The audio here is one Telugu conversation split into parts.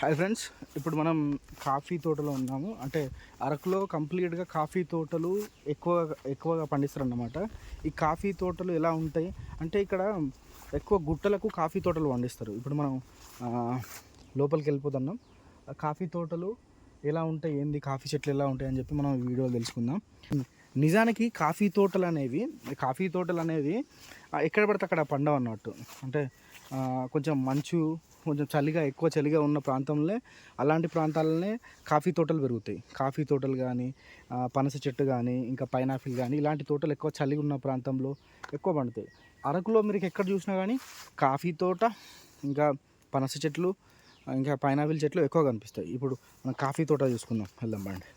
హాయ్ ఫ్రెండ్స్ ఇప్పుడు మనం కాఫీ తోటలో ఉన్నాము. అంటే అరకులో కంప్లీట్గా కాఫీ తోటలు ఎక్కువ ఎక్కువగా పండిస్తారు అన్నమాట ఈ కాఫీ తోటలు ఎలా ఉంటాయి? అంటే ఇక్కడ ఎక్కువ గుట్టలకు కాఫీ తోటలు పండిస్తారు. ఇప్పుడు మనం లోపలికి వెళ్ళిపోతున్నాం. కాఫీ తోటలు ఎలా ఉంటాయి? ఏంది? కాఫీ చెట్లు ఎలా ఉంటాయి? అని చెప్పి మనం ఈ వీడియోలో తెలుసుకుందాం. నిజానికి కాఫీ తోటలు అనేవి కాఫీ తోటలు అనేవి ఎక్కడ పడితే అక్కడ పండవు అన్నట్టు. అంటే కొంచెం మంచు కొంచెం చలిగా ఎక్కువ చలిగా ఉన్న ప్రాంతంలో అలాంటి ప్రాంతాలనే కాఫీ తోటలు పెరుగుతాయి. కాఫీ తోటలు కానీ పనస చెట్టు కానీ ఇంకా పైనాపిల్ కానీ ఇలాంటి తోటలు ఎక్కువ చలి ఉన్న ప్రాంతంలో ఎక్కువ పండుతాయి. అరకులో మీరు ఎక్కడ చూసినా కానీ కాఫీ తోట ఇంకా పనస చెట్లు ఇంకా పైనాపిల్ చెట్లు ఎక్కువ కనిపిస్తాయి. ఇప్పుడు మనం కాఫీ తోట చూసుకుందాం. వెళ్దాం బండి.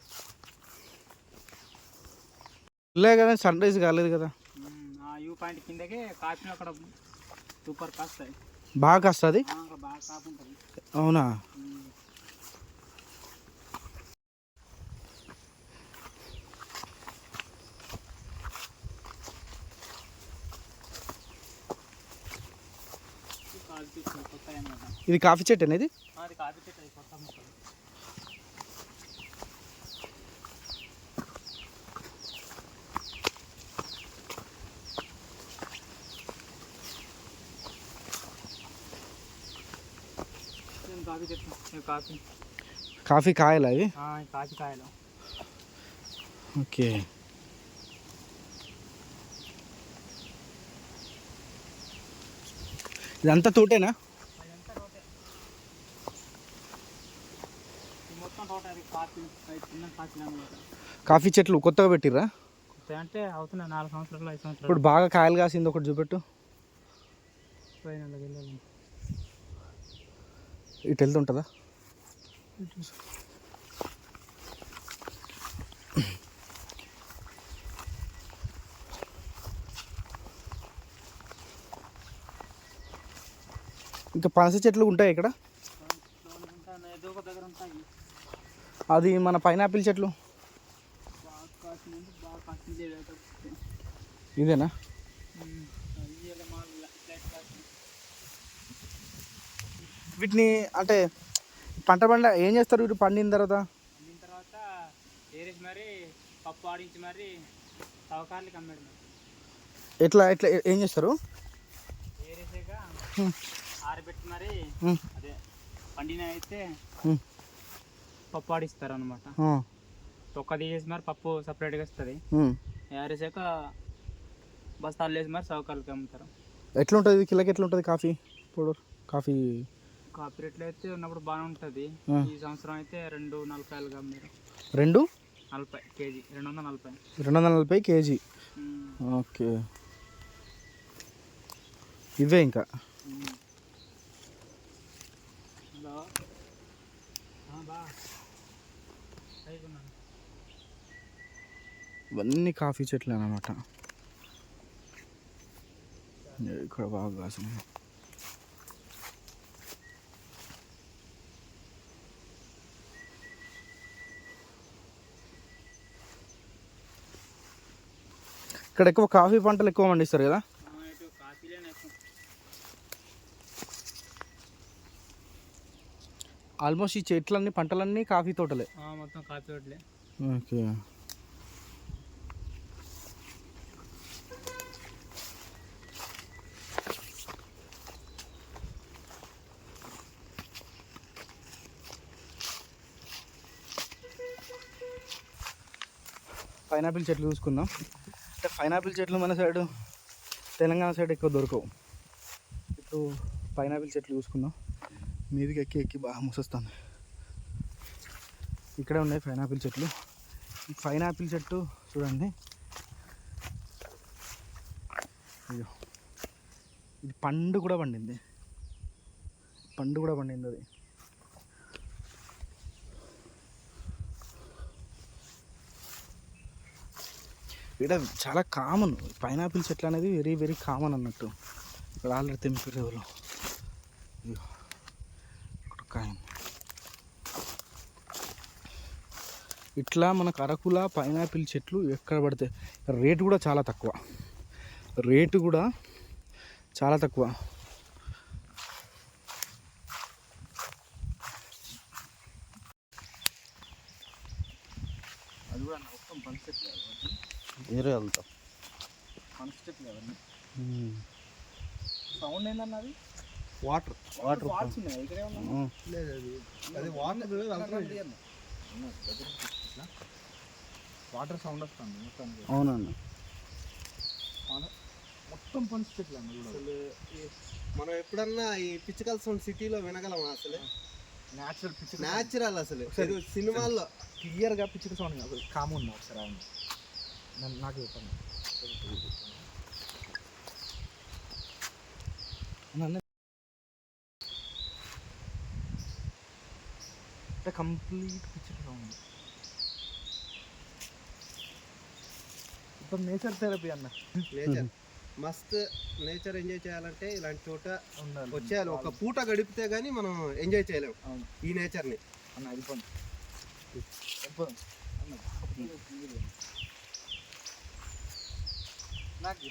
లే కదా సన్ రైజ్ కాలేదు కదా. ఆ యూ పాయింట్ కిందకే కాఫీ అక్కడ సూపర్ కాస్తాయి. బాగా ఉంటుంది. అవునా? ఇది కాఫీ చెట్టు అనేది కాఫీ చెట్టు కాఫీ ఇవి కాఫీ. కాఫీ కాయలు అవి కాఫీ కాయలు. ఓకే. ఇదంతా తోటేనా? కాఫీ చెట్లు కొత్తగా పెట్టిర్రా? అంటే అవుతున్నాయి నాలుగు సంవత్సరాలు ఐదు సంవత్సరాలు. ఇప్పుడు బాగా కాయలు కాసింది ఒకటి చూపెట్టు. ఇటు వెళ్తుంటుందా ఇంకా పనస చెట్లు ఉంటాయి ఇక్కడ? అది మన పైనాపిల్ చెట్లు. ఇదేనా? వీటిని అంటే పంట పండ ఏం చేస్తారు వీటి పండిన తర్వాత? అందిన తర్వాత ఏరేసి మరి పప్పు ఆడించి మరి సవకార్లకి అమ్మాడు ఎట్లా ఎట్లా ఏం చేస్తారు? ఏరేసాక. ఆరబెట్టి మరి. అదే పండిన అయితే. పప్పు ఆడిస్తారు అనమాట తొక్క తీసేసి మరి పప్పు సపరేట్గా వస్తుంది. ఉమ్. ఏరేసాక బస్తాలు వేసి మరి సవకార్లకి అమ్ముతారు. ఎట్లా ఉంటుంది కిలోకి ఎట్లా ఉంటుంది కాఫీ? పౌడర్ కాఫీ కాపీ రేట్లు అయితే ఉన్నప్పుడు బాగానే ఉంటుంది. ఈ సంవత్సరం అయితే రెండు నలభైలుగా అమ్మారు రెండు? నలభై కేజీ. రెండు వందల నలభై. రెండు వందల నలభై కేజీ. ఓకే. ఇవే ఇంకా. ఇవన్నీ కాఫీ చెట్లు అన్నమాట. ఇక్కడ బాగా కాసినాయి ఇక్కడ ఎక్కువ కాఫీ పంటలు ఎక్కువ పండిస్తారు కదా? ఆల్మోస్ట్ ఈ చెట్లన్నీ పంటలన్నీ కాఫీ తోటలే. మొత్తం కాఫీ తోటలే. ఓకే. పైనాపిల్ చెట్లు చూసుకుందాం. పైనాపిల్ చెట్లు మన సైడు తెలంగాణ సైడ్ ఎక్కువ దొరకవు. ఇప్పుడు పైనాపిల్ చెట్లు చూసుకుందాం. మీదికి ఎక్కి ఎక్కి బాగా మూసొస్తుంది. ఇక్కడే ఉన్నాయి పైనాపిల్ చెట్లు. ఈ పైనాపిల్ చెట్టు చూడండి. అయ్యో. ఇది పండు కూడా పండింది. పండు కూడా పండింది అది. ఇక్కడ చాలా కామన్ పైనాపిల్ చెట్లు అనేది వెరీ వెరీ కామన్ అన్నట్టు. ఇక్కడ ఆల్రెడీ తెంపిరేవులో కాయం ఇట్లా మనకు అరకుల పైనాపిల్ చెట్లు ఎక్కడ పడితే రేటు కూడా చాలా తక్కువ. రేటు కూడా చాలా తక్కువ. అది కూడా మొత్తం వేరే వెళ్తాం. పని స్టెప్ లేవన్నీ సౌండ్ ఏందన్న అది? వాటర్. వాటర్ ఫాల్స్ ఉన్నాయి? ఇక్కడే ఉన్నా లేదు అది అది వాటర్ వాటర్ సౌండ్ వస్తుంది మొత్తం పని స్టెప్ లేదు కూడా అసలు మనం ఎప్పుడన్నా ఈ పిచ్చికల్ సౌండ్ సిటీలో వినగలమా అసలు? న్యాచురల్ పిక్చర్ న్యాచురల్ అసలు. సినిమాల్లో క్లియర్గా పిక్చర్ సౌండ్ కాదు. కామ్ ఉన్నా ఒకసారి అవును నాకు చెప్పండి. అంటే కంప్లీట్ పిక్చర్ సౌండ్ ఇప్పుడు నేచర్ థెరపీ అన్న. నేచర్. మస్త్ నేచర్ ఎంజాయ్ చేయాలంటే ఇలాంటి చోట ఉండాలి. వచ్చేయాలి. ఒక పూట గడిపితే గానీ మనం ఎంజాయ్ చేయలేం అవును. ఈ నేచర్ని. అన్న వెళ్ళిపోండి వెళ్ళిపోదాం అన్న నాకు